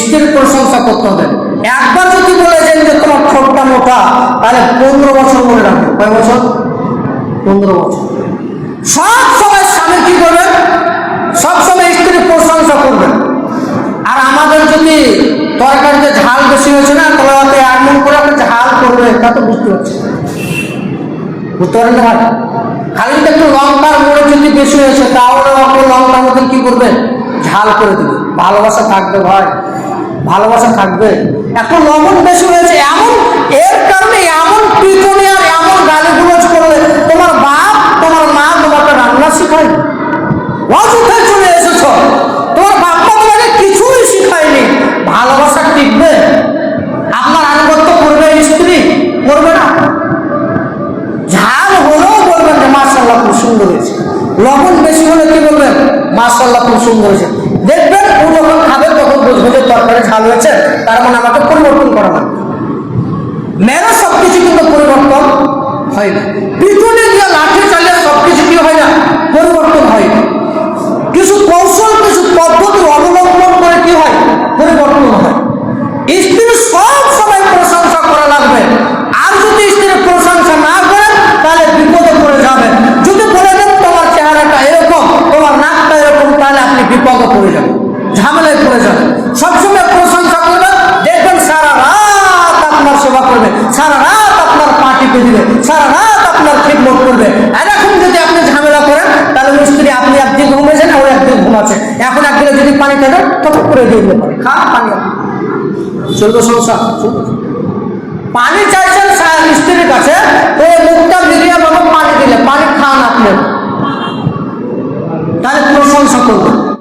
স্ত্রীর প্রশংসা করতে হবে। একবার যদি বলেছেন যে তোমার ঠোঁটটা মোটা, তাহলে পনেরো বছর মনে রাখবে। কয় বছর? পনেরো বছর। সব সময় স্বামী কি করবেন সব সময় স্ত্রীর প্রশংসা করবেন আর আমাদের যদি তরকারিতে ঝাল বেশি হয়েছে না, তাহলে এমন করে একটা ঝাল করবে, তা তো বুঝতে পারছি বুঝতে পারেন না? খালি একটু লঙ্কার মোড়ে যদি বেশি হয়েছে, তাহলে আপনি লঙ্কার মতন কি করবে? ঝাল করে দিবে। ভালোবাসা থাকবে ভাই। ভালোবাসা থাকবে। একটু লবণ বেশি হয়েছে, এমন, এর কারণে এমন পিটনি আর এমন গালিগুলোজ করলে তোমার বাপ, তোমার মা তোমাকে রান্না শিখায়। অযথায় চলে এসেছ। তোমার তোমাকে কিছুই শিখায়নি। ভালোবাসা টিকবে। আপনার আনুগত্য করবে স্ত্রী, করবে না। ঝাল হলেও বলবেন যে মার্শাল্লাহ খুব সুন্দর হয়েছে। লবণ বেশি হলে কি বলবেন? মার্শাল্লাহ খুব সুন্দর হয়েছে। হয়েছে, তার মানে আমাকে পরিবর্তন করা লাগবে মেয়েরা সব কিছু কিন্তু পরিবর্তন হয় না। পিছনে গিয়ে লাঠি চালিয়ে সব কিছু কি হয় না? পরিবর্তন হয়। না কিছু কৌশল, কিছু পদ্ধতি অবলম্বন করে কি হয়? পরিবর্তন হয়। স্ত্রীর সব সময় প্রশংসা করা লাগবে। আর যদি স্ত্রীর প্রশংসা না করেন তাহলে বিপদে পড়ে যাবে। যদি বলে দেন, তোমার চেহারাটা এরকম, তোমার নাকটা এরকম তাহলে আপনি বিপদে পড়ে যাবেন, ঝামেলায় পড়ে যাবেন। সবসময় সারা রাত আপনার পা টিপে দিবে, সারা রাত আপনার খিদমত করবে। এরকম যদি আপনি ঝামেলা করেন, তাহলে ওই স্ত্রী আপনি একদিন ঘুমেছেন আর একদিন ঘুমাচ্ছে। এখন একদিনে যদি পানি খাবে তখন করে দিয়ে দিতে খা পানি। চলবে সংসার পানি চাইছেন সা- স্ত্রীর কাছে, তো মুখটা মিলিয়ে বাবা পানি দিলে, পানি খান আপনি। তাহলে প্রশংসা করবেন।